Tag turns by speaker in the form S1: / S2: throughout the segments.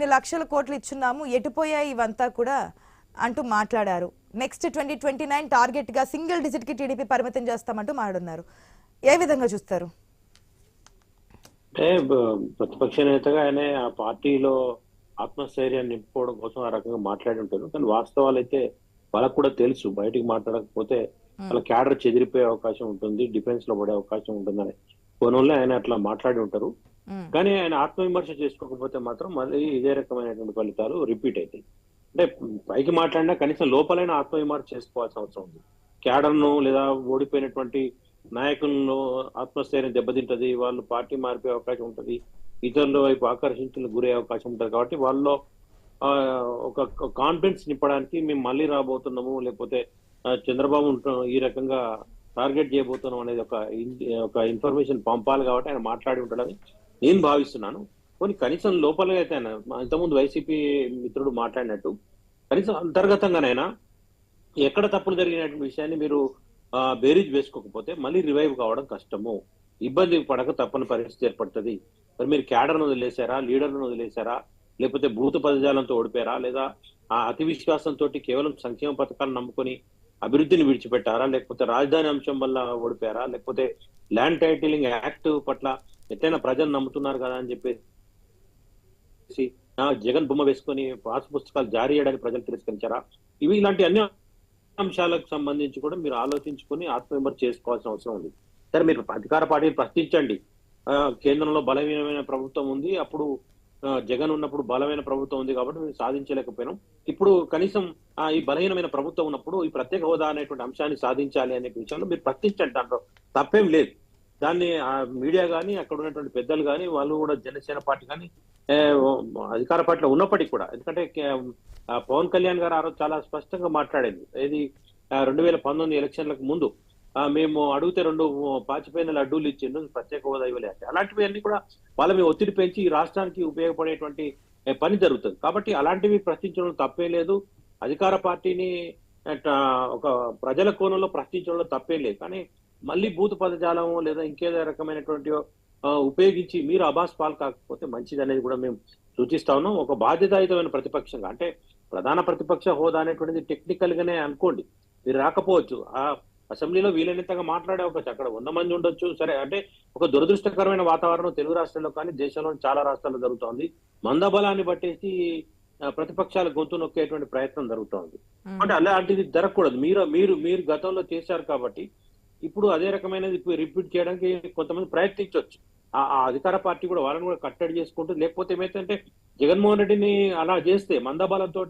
S1: ఇన్ని లక్షల కోట్లు ఇచ్చున్నాము ఎటుపోయాయి ఇవంతా కూడా అంటూ మాట్లాడారు. నెక్స్ట్ ట్వంటీ ట్వంటీ నైన్ టార్గెట్గా సింగిల్ డిజిట్కి టీడీపీ పరిమితం చేస్తామంటూ మాట్లాడున్నారు ఏ విధంగా చూస్తారు?
S2: అంటే ప్రతిపక్ష నేతగా ఆయన ఆ పార్టీలో ఆత్మస్థైర్యాన్ని నింపుకోవడం కోసం ఆ రకంగా మాట్లాడి ఉంటారు. కానీ వాస్తవాలు అయితే వాళ్ళకు కూడా తెలుసు బయటికి మాట్లాడకపోతే వాళ్ళ క్యాడర్ చెదిరిపోయే అవకాశం ఉంటుంది డిఫెన్స్లో పడే అవకాశం ఉంటుందని. కోణంలో ఆయన అట్లా మాట్లాడి ఉంటారు.
S1: Hmm.
S2: కానీ ఆయన ఆత్మవిమర్శ చేసుకోకపోతే మాత్రం మళ్ళీ ఇదే రకమైనటువంటి ఫలితాలు రిపీట్ అవుతాయి. అంటే పైకి మాట్లాడినా కనీసం లోపలైన ఆత్మవిమర్శ చేసుకోవాల్సిన అవసరం ఉంది. క్యాడర్ను లేదా ఓడిపోయినటువంటి నాయకులను ఆత్మస్థైర్యం దెబ్బతింటది వాళ్ళు పార్టీ మారిపోయే అవకాశం ఉంటది ఇతరుల వైపు ఆకర్షించిన గురయ్యే అవకాశం ఉంటుంది కాబట్టి వాళ్ళలో ఒక కాన్ఫిడెన్స్ నింపడానికి మేము మళ్ళీ రాబోతున్నాము లేకపోతే చంద్రబాబు ఈ రకంగా టార్గెట్ చేయబోతున్నాం అనేది ఒక ఒక ఇన్ఫర్మేషన్ పంపాలి కాబట్టి ఆయన మాట్లాడి ఉంటాడని నేను భావిస్తున్నాను. కొన్ని కనీసం లోపల అయితే ఇంతకుముందు వైసీపీ మిత్రుడు మాట్లాడినట్టు కనీసం అంతర్గతంగానైనా ఎక్కడ తప్పులు జరిగినటువంటి విషయాన్ని మీరు బేరీజ్ వేసుకోకపోతే మళ్ళీ రివైవ్ కావడం కష్టము. ఇబ్బంది పడక తప్పని పరిస్థితి ఏర్పడుతుంది. మరి మీరు క్యాడర్ను వదిలేశారా? లీడర్ను వదిలేశారా? లేకపోతే భూత పదజాలంతో ఓడిపోయారా? లేదా ఆ అతి విశ్వాసంతో కేవలం సంక్షేమ పథకాలను నమ్ముకొని అభివృద్ధిని విడిచిపెట్టారా? లేకపోతే రాజధాని అంశం వల్ల ఓడిపోయారా? లేకపోతే ల్యాండ్ టైటిలింగ్ యాక్ట్ పట్ల ఎట్లయినా ప్రజలు నమ్ముతున్నారు కదా అని చెప్పేసి ఆ, జగన్ బొమ్మ వేసుకొని పాస్ పుస్తకాలు జారీ చేయడానికి ప్రజలు తిరస్కరించారా? ఇవి ఇలాంటి అన్ని అంశాలకు సంబంధించి కూడా మీరు ఆలోచించుకొని ఆత్మవిమర్శ చేసుకోవాల్సిన అవసరం ఉంది. సరే మీరు అధికార పార్టీని ప్రశ్నించండి. కేంద్రంలో బలహీనమైన ప్రభుత్వం ఉంది. అప్పుడు జగన్ ఉన్నప్పుడు బలమైన ప్రభుత్వం ఉంది కాబట్టి మేము సాధించలేకపోయినాం. ఇప్పుడు కనీసం ఆ, ఈ బలహీనమైన ప్రభుత్వం ఉన్నప్పుడు ఈ ప్రత్యేక హోదా అనేటువంటి అంశాన్ని సాధించాలి అనే విషయంలో మీరు ప్రశ్నించండి. దాంట్లో తప్పేం లేదు. దాన్ని ఆ మీడియా కానీ అక్కడ ఉన్నటువంటి పెద్దలు కానీ వాళ్ళు కూడా జనసేన పార్టీ కానీ అధికార పార్టీలో ఉన్నప్పటికీ కూడా ఎందుకంటే పవన్ కళ్యాణ్ గారు ఆ రోజు చాలా స్పష్టంగా మాట్లాడేది. ఇది రెండు వేల పంతొమ్మిది ఎలక్షన్లకు ముందు మేము అడిగితే రెండు పాచిపోయిన లడ్డూలు ఇచ్చిండు ప్రత్యేక హోదా ఇవ్వలేదు అలాంటివి అన్ని కూడా వాళ్ళ మీద ఒత్తిడి పెంచి ఈ రాష్ట్రానికి ఉపయోగపడేటువంటి పని జరుగుతుంది. కాబట్టి అలాంటివి ప్రశ్నించడం తప్పే లేదు. అధికార పార్టీని ఒక ప్రజల కోణంలో ప్రశ్నించడంలో తప్పే లేదు. కానీ మళ్ళీ భూత పదజాలం లేదా ఇంకేదో రకమైనటువంటి ఉపయోగించి మీరు అబాస్ పాలు కాకపోతే మంచిది అనేది కూడా మేము సూచిస్తా ఉన్నాం. ఒక బాధ్యతాయుతమైన ప్రతిపక్షంగా అంటే ప్రధాన ప్రతిపక్ష హోదా అనేటువంటిది టెక్నికల్ గానే అనుకోండి మీరు రాకపోవచ్చు. ఆ అసెంబ్లీలో వీలైనంతగా మాట్లాడే అవకాశం అక్కడ వంద మంది ఉండొచ్చు సరే అంటే ఒక దురదృష్టకరమైన వాతావరణం తెలుగు రాష్ట్రాల్లో కానీ దేశంలో చాలా రాష్ట్రాల్లో జరుగుతోంది. మందబలాన్ని బట్టేసి ప్రతిపక్షాల గొంతు నొక్కేటువంటి ప్రయత్నం జరుగుతోంది. అంటే అలాంటిది జరగకూడదు. మీరు మీరు మీరు గతంలో చేశారు కాబట్టి ఇప్పుడు అదే రకమైనది రిపీట్ చేయడానికి కొంతమంది ప్రయత్నించవచ్చు. ఆ అధికార పార్టీ కూడా వాళ్ళని కూడా కట్టడి చేసుకుంటూ లేకపోతే ఏమైతే జగన్మోహన్ రెడ్డిని అలా చేస్తే మందబలంతో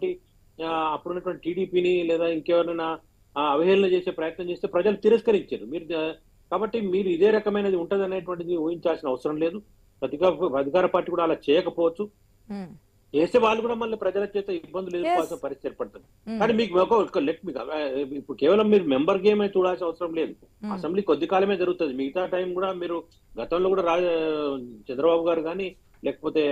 S2: అప్పుడున్నటువంటి టీడీపీని లేదా ఇంకెవరైనా అవహేళన చేసే ప్రయత్నం చేస్తే ప్రజలు తిరస్కరించారు. మీరు కాబట్టి మీరు ఇదే రకమైనది ఉంటది అనేటువంటిది ఊహించాల్సిన అవసరం లేదు. అధికార అధికార పార్టీ కూడా అలా చేయకపోవచ్చు. చేసే వాళ్ళు కూడా మళ్ళీ ప్రజల చేత ఇబ్బందులు ఎదుర్కోవాల్సిన.
S1: పరిస్థితి
S2: ఏర్పడుతుంది.
S1: ఉమ్,
S2: కానీ మీకు ఒక లెట్ మీకు ఇప్పుడు కేవలం మీరు మెంబర్ గేమ్ అయితే చూడాల్సిన అవసరం లేదు.
S1: ఉమ్,
S2: అసెంబ్లీ కొద్ది కాలమే జరుగుతుంది. మిగతా టైం కూడా మీరు గతంలో కూడా రాజ చంద్రబాబు గారు కానీ లేకపోతే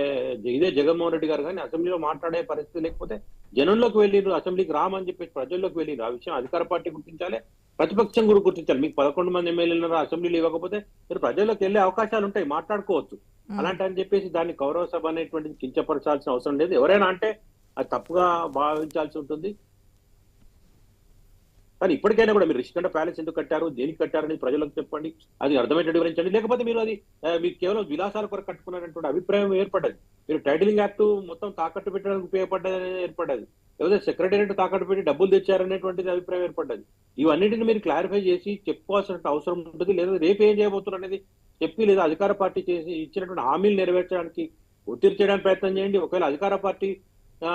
S2: ఇదే జగన్మోహన్ రెడ్డి గారు కానీ అసెంబ్లీలో మాట్లాడే పరిస్థితి లేకపోతే జనంలోకి వెళ్ళిరు అసెంబ్లీకి రామని చెప్పేసి ప్రజల్లోకి వెళ్ళిరు ఆ విషయం అధికార పార్టీ గుర్తించాలి ప్రతిపక్షం కూడా గుర్తించాలి. మీకు పదకొండు మంది ఎమ్మెల్యేలు అసెంబ్లీలో ఇవ్వకపోతే మీరు ప్రజల్లోకి వెళ్ళే అవకాశాలు ఉంటాయి. మాట్లాడుకోవచ్చు.
S1: Hmm.
S2: అలాంటి అని చెప్పేసి దాన్ని కౌరవ సభ అనేటువంటిది కించపరచాల్సిన అవసరం లేదు. ఎవరైనా అంటే అది తప్పుగా భావించాల్సి ఉంటుంది. కానీ ఇప్పటికైనా కూడా మీరు రిషికొండ ప్యాలెస్ ఎందుకు కట్టారు? దేనికి కట్టారు అనేది ప్రజలకు చెప్పండి. అది అర్థమయ్యేటట్టు వివరించండి. లేకపోతే మీరు అది మీకు కేవలం విలాసాల కొరకు కట్టుకున్నారనేటువంటి అభిప్రాయం ఏర్పడ్డది. మీరు టైటిలింగ్ యాక్ట్ మొత్తం తాకట్టు పెట్టడానికి ఉపయోగపడ్డది ఏర్పడ్డది. లేకపోతే సెక్రటేరియట్ తాకట్టు పెట్టి డబ్బులు తెచ్చారనేటువంటిది అభిప్రాయం ఏర్పడ్డది. ఇవన్నిటిని మీరు క్లారిఫై చేసి చెప్పుకోవాల్సిన అవసరం ఉంటుంది. లేదా రేపు ఏం చేయబోతున్నారు అనేది చెప్పి లేదా అధికార పార్టీ చేసి ఇచ్చినటువంటి హామీలు నెరవేర్చడానికి ఒత్తిడి చేయడానికి ప్రయత్నం చేయండి. ఒకవేళ అధికార పార్టీ ఆ,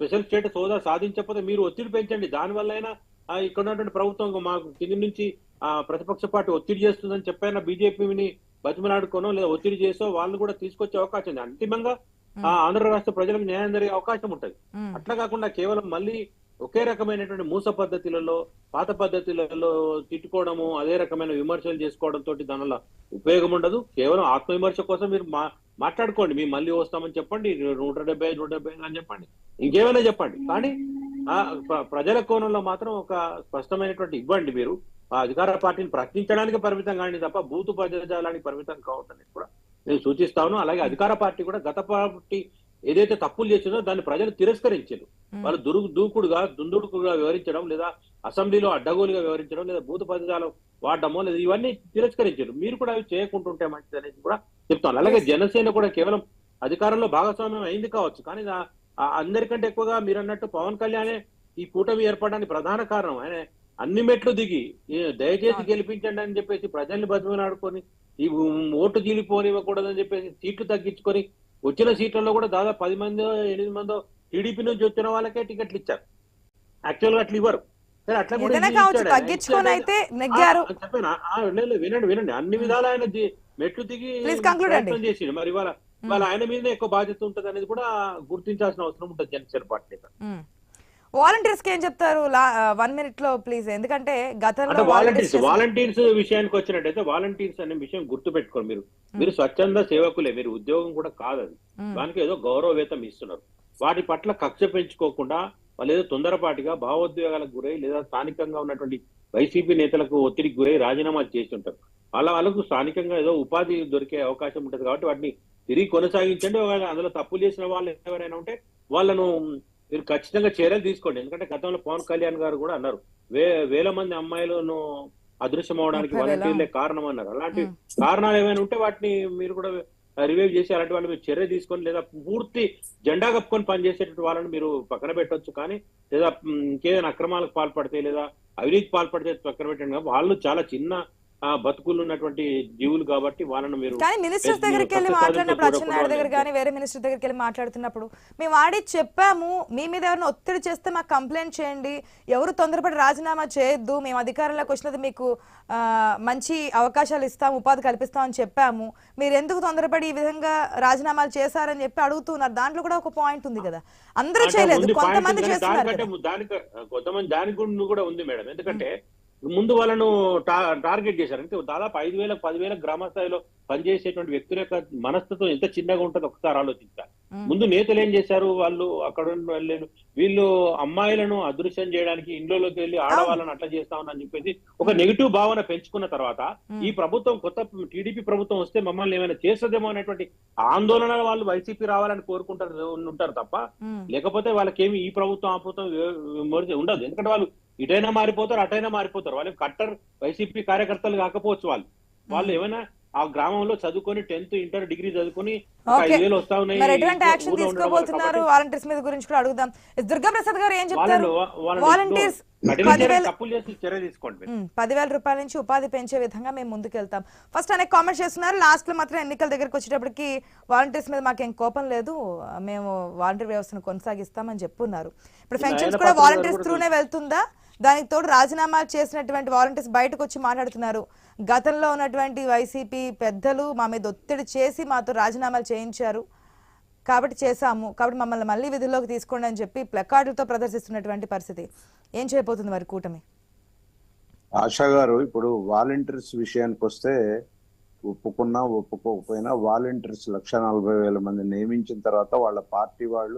S2: స్పెషల్ స్టేటస్ హోదా సాధించకపోతే మీరు ఒత్తిడి పెంచండి. దానివల్ల అయినా ఇక్కడ ఉన్నటువంటి ప్రభుత్వం మాకు కింది నుంచి ఆ ప్రతిపక్ష పార్టీ ఒత్తిడి చేస్తుందని చెప్పైనా బీజేపీని బతిమలాడుకోనో లేదా ఒత్తిడి చేసో వాళ్ళని కూడా తీసుకొచ్చే అవకాశం ఉంది. అంతిమంగా ఆ ఆంధ్ర రాష్ట్ర ప్రజలకు న్యాయం జరిగే అవకాశం ఉంటుంది. అట్లా కాకుండా కేవలం మళ్ళీ ఒకే రకమైనటువంటి మూస పద్ధతులలో పాత పద్ధతులలో తిట్టుకోవడము అదే రకమైన విమర్శలు చేసుకోవడం తోటి దానివల్ల ఉపయోగం ఉండదు. కేవలం ఆత్మవిమర్శ కోసం మీరు మా మాట్లాడుకోండి. మేము మళ్ళీ వస్తామని చెప్పండి. నూట డెబ్బై ఐదు, నూట డెబ్బై ఐదు అని చెప్పండి. ఇంకేమైనా చెప్పండి. కానీ ఆ ప్రజల కోణంలో మాత్రం ఒక స్పష్టమైనటువంటి ఇవ్వండి మీరు. ఆ అధికార పార్టీని ప్రశ్నించడానికి పరిమితం కానీ తప్ప బూతు పదజాలానికి పరిమితం కావద్దని కూడా నేను సూచిస్తాను. అలాగే అధికార పార్టీ కూడా గత పార్టీ ఏదైతే తప్పులు చేసిందో దాన్ని ప్రజలు తిరస్కరించారు. వాళ్ళు దురు దూకుడుగా దుందుడుకుగా వివరించడం లేదా అసెంబ్లీలో అడ్డగోలుగా వివరించడం లేదా భూత పదజాలం వాడడమో లేదా ఇవన్నీ తిరస్కరించారు మీరు కూడా అవి చేయకుంటుంటే మంచిది అనేది కూడా చెప్తాను అలాగే. జనసేన కూడా కేవలం అధికారంలో భాగస్వామ్యం అయింది కావచ్చు కానీ అందరికంటే ఎక్కువగా మీరు అన్నట్టు పవన్ కళ్యాణే ఈ కూటమి ఏర్పడడానికి ప్రధాన కారణం ఆయన అన్ని మెట్లు దిగి "ఏ, దయచేసి. గెలిపించండి అని చెప్పేసి ప్రజల్ని బతిమలాడుకొని ఈ ఓటు జీలిపోనివ్వకూడదని చెప్పేసి సీట్లు తగ్గించుకొని వచ్చిన సీట్లలో కూడా దాదాపు పది మందో ఎనిమిది మందో టీడీపీ నుంచి వచ్చిన వాళ్ళకే టికెట్లు ఇచ్చారు. యాక్చువల్గా అట్లా ఇవ్వరు వినండి వినండి. అన్ని విధాలు ఆయన మెట్లు దిగి. ప్రయత్నం చేసిండు. మరి ఇవాళ ఇవాళ ఆయన మీదనే ఎక్కువ బాధ్యత ఉంటది అనేది కూడా గుర్తించాల్సిన అవసరం ఉంటుంది జనసేన పార్టీ
S1: వాలంటీర్స్కి ఏం చెప్తారు? వన్ మినిట్లో ప్లీజ్. ఎందుకంటే గతంలో
S2: వాలంటీర్స్ వాలంటీర్స్ విషయానికి వచ్చినట్టయితే వాలంటీర్స్ అనే విషయం గుర్తు పెట్టుకోండి మీరు మీరు స్వచ్ఛంద సేవకులే మీరు ఉద్యోగం కూడా కాదది.
S1: ఉమ్,
S2: దానికి ఏదో గౌరవ వేతం ఇస్తున్నారు. వాటి పట్ల కక్ష పెంచుకోకుండా వాళ్ళు ఏదో తొందరపాటిగా భావోద్వేగాలకు గురై లేదా స్థానికంగా ఉన్నటువంటి వైసీపీ నేతలకు ఒత్తిడికి గురై రాజీనామాలు చేసి ఉంటారు అలా వాళ్ళకు స్థానికంగా ఏదో ఉపాధి దొరికే అవకాశం ఉంటుంది కాబట్టి వాటిని తిరిగి కొనసాగించండి. అందులో తప్పులు చేసిన వాళ్ళు ఎవరైనా ఉంటే వాళ్ళను మీరు ఖచ్చితంగా చర్యలు తీసుకోండి ఎందుకంటే గతంలో పవన్ కళ్యాణ్ గారు కూడా అన్నారు వే వేల మంది అమ్మాయిలను అదృశ్యం అవడానికి. వాలంటీర్లే కారణం అన్నారు అలాంటి. కారణాలు ఏమైనా ఉంటే వాటిని మీరు కూడా రివైవ్ చేసి అలాంటి వాళ్ళు మీరు చర్య తీసుకొని లేదా పూర్తి జెండా కప్పుకొని పనిచేసేటువంటి వాళ్ళని మీరు పక్కన పెట్టొచ్చు కానీ లేదా ఇంకేదైనా అక్రమాలకు పాల్పడితే లేదా అవినీతి పాల్పడితే పక్కన పెట్టండి వాళ్ళు చాలా చిన్న బతుకులు ఉన్నటువంటి జీవులు కాబట్టి వాళ్ళను మీరు
S1: కానీ మినిస్టర్స్
S2: మీరు
S1: దగ్గరికి వెళ్ళి మాట్లాడినప్పుడు అచ్చెన్నాయుడు దగ్గర కానీ వేరే మినిస్టర్ దగ్గరికి వెళ్ళి మాట్లాడుతున్నప్పుడు మేము ఆడి చెప్పాము మీ మీద ఎవరైనా ఒత్తిడి చేస్తే మాకు కంప్లైంట్ చేయండి ఎవరు తొందరపడి రాజీనామా చేయొద్దు మేము అధికారంలోకి వచ్చినది మీకు మంచి అవకాశాలు ఇస్తాం ఉపాధి కల్పిస్తాం అని చెప్పాము. మీరు ఎందుకు తొందరపడి ఈ విధంగా రాజీనామాలు చేశారని చెప్పి అడుగుతున్నారు. దాంట్లో కూడా ఒక పాయింట్ ఉంది కదా. అందరూ చేయలేదు. కొంతమంది చేస్తున్నారు
S2: కొంతమంది దానికి కూడా ఉంది మేడం. ఎందుకంటే ముందు వాళ్ళను టా- టార్గెట్ చేశారు. అంటే దాదాపు ఐదు వేల పదివేల గ్రామ స్థాయిలో పనిచేసేటువంటి వ్యక్తుల యొక్క మనస్తత్వం ఎంత చిన్నగా ఉంటుందో ఒకసారి ఆలోచించాలి. ముందు నేతలు ఏం చేశారు? వాళ్ళు అక్కడ ఉన్న వాళ్ళు అమ్మాయిలను అదృశ్యం చేయడానికి ఇంట్లోకి వెళ్ళి ఆడవాళ్ళని అట్లా చేస్తామని చెప్పేసి ఒక నెగిటివ్ భావన పెంచుకున్న తర్వాత ఈ ప్రభుత్వం కొత్త టీడీపీ ప్రభుత్వం వస్తే మమ్మల్ని ఏమైనా చేస్తుందేమో అనేటువంటి ఆందోళన వాళ్ళు వైసీపీ రావాలని కోరుకుంటారు ఉంటారు తప్ప. లేకపోతే వాళ్ళకేమి ఈ ప్రభుత్వం ఆ ప్రభుత్వం ఉండదు. ఎందుకంటే వాళ్ళు ఇటైనా మారిపోతారు అటైనా మారిపోతారు. వాళ్ళు కట్టర్ వైసీపీ కార్యకర్తలు కాకపోవచ్చు వాళ్ళు. వాళ్ళు ఏమైనా ఆ గ్రామంలో చదువుకొని టెన్త్ ఇంటర్ డిగ్రీ చదువుకొని వస్తా
S1: పదివేల రూపాయల నుంచి ఉపాధి పెంచే విధంగా మేము ముందుకు వెళ్తాం ఫస్ట్ అనేక కామెంట్స్ చేస్తున్నారు. లాస్ట్లో మాత్రం ఎన్నికల దగ్గరికి వచ్చేటప్పటికి వాలంటీర్స్ మీద మాకేం కోపం లేదు. మేము వాలంటీర్ వ్యవస్థను కొనసాగిస్తామని చెప్పున్నారు. ఇప్పుడు పెన్షన్స్ కూడా వాలంటీర్స్ త్రూనే వెళ్తుందా? దానికి తోడు రాజీనామాలు చేసినటువంటి వాలంటీర్స్ బయటకు వచ్చి మాట్లాడుతున్నారు. గతంలో ఉన్నటువంటి వైసీపీ పెద్దలు మా మీద ఒత్తిడి చేసి మాతో రాజీనామాలు చేయించారు. కాబట్టి చేశాము. కాబట్టి మమ్మల్ని మళ్ళీ విధుల్లోకి తీసుకోండి అని చెప్పి ప్లకార్డులతో ప్రదర్శిస్తున్నటువంటి పరిస్థితి. ఏం చేయబోతుంది మరి కూటమి?
S3: ఆశా గారు ఇప్పుడు వాలంటీర్స్ విషయానికి వస్తే ఒప్పుకున్నా ఒప్పుకోకపోయినా వాలంటీర్స్ లక్ష నలభై వేల మంది నియమించిన తర్వాత వాళ్ళ పార్టీ వాళ్ళు